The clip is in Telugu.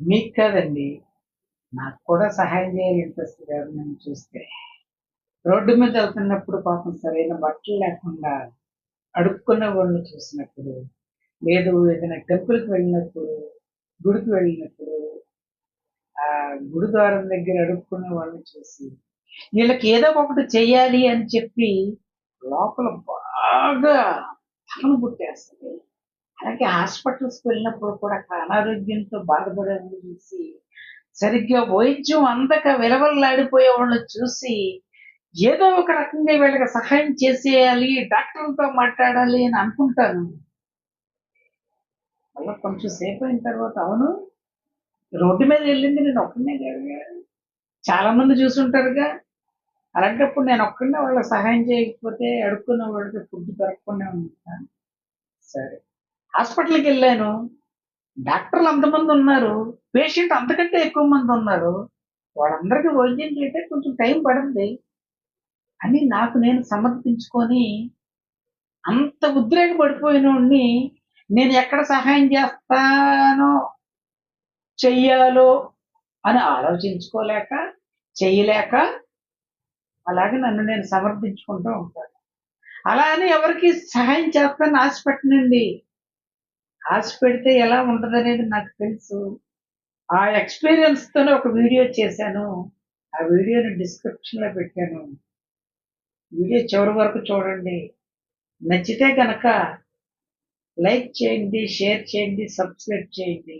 మీకు కాదండి. నాకు కూడా సహాయం చేయాలి ఇంట్రెస్ట్ ఎవరినైనా చూస్తే. రోడ్డు మీద వెళ్తున్నప్పుడు పాపం సరైన బట్టలు లేకుండా అడుక్కున్న వాళ్ళని చూసినప్పుడు లేదు ఏదైనా టెంపుల్కి వెళ్ళినప్పుడు గుడికి వెళ్ళినప్పుడు ఆ గుడిద్వారం దగ్గర అడుక్కునే వాళ్ళని చూసి వీళ్ళకి ఏదో ఒకటి చెయ్యాలి అని చెప్పి లోపల బాగా తలను పుట్టేస్తుంది. అలాగే హాస్పిటల్స్కి వెళ్ళినప్పుడు కూడా అనారోగ్యంతో బాధపడేవాళ్ళు చూసి సరిగ్గా వైద్యం అందక విలవల్లాడిపోయే వాళ్ళని చూసి ఏదో ఒక రకంగా వీళ్ళకి సహాయం చేసేయాలి డాక్టర్లతో మాట్లాడాలి అని అనుకుంటాను. మళ్ళీ కొంచెం సేపు అయిన తర్వాత అవును రోడ్డు మీద వెళ్ళింది నేను ఒక్కనే కాదుగా. చాలా మంది చూసుంటారుగా. అలాంటప్పుడు నేను ఒక్కడే వాళ్ళకి సహాయం చేయకపోతే అడుక్కున్న వాళ్ళకి ఫుడ్ దొరకకుండా ఉంటాను సరే. హాస్పిటల్కి వెళ్ళాను. డాక్టర్లు అంతమంది ఉన్నారు. పేషెంట్ అంతకంటే ఎక్కువ మంది ఉన్నారు. వాళ్ళందరికీ వైద్యం చేస్తే కొంచెం టైం పడింది అని నాకు నేను సమర్పించుకొని అంత ఉద్రేకపడిపోయిన వాడిని నేను ఎక్కడ సహాయం చేస్తానో చెయ్యాలో అని ఆలోచించుకోలేక చెయ్యలేక అలాగే నన్ను నేను సమర్పించుకుంటూ ఉంటాను. అలా అని ఎవరికి సహాయం చేస్తాను ఆశ పెట్టనండి. ఆశ పెడితే ఎలా ఉంటుంది అనేది నాకు తెలుసు. ఆ ఎక్స్పీరియన్స్ తోనే ఒక వీడియో చేశాను. ఆ వీడియోని డిస్క్రిప్షన్లో పెట్టాను. వీడియో చివరి వరకు చూడండి. నచ్చితే కనుక లైక్ చేయండి షేర్ చేయండి సబ్స్క్రైబ్ చేయండి.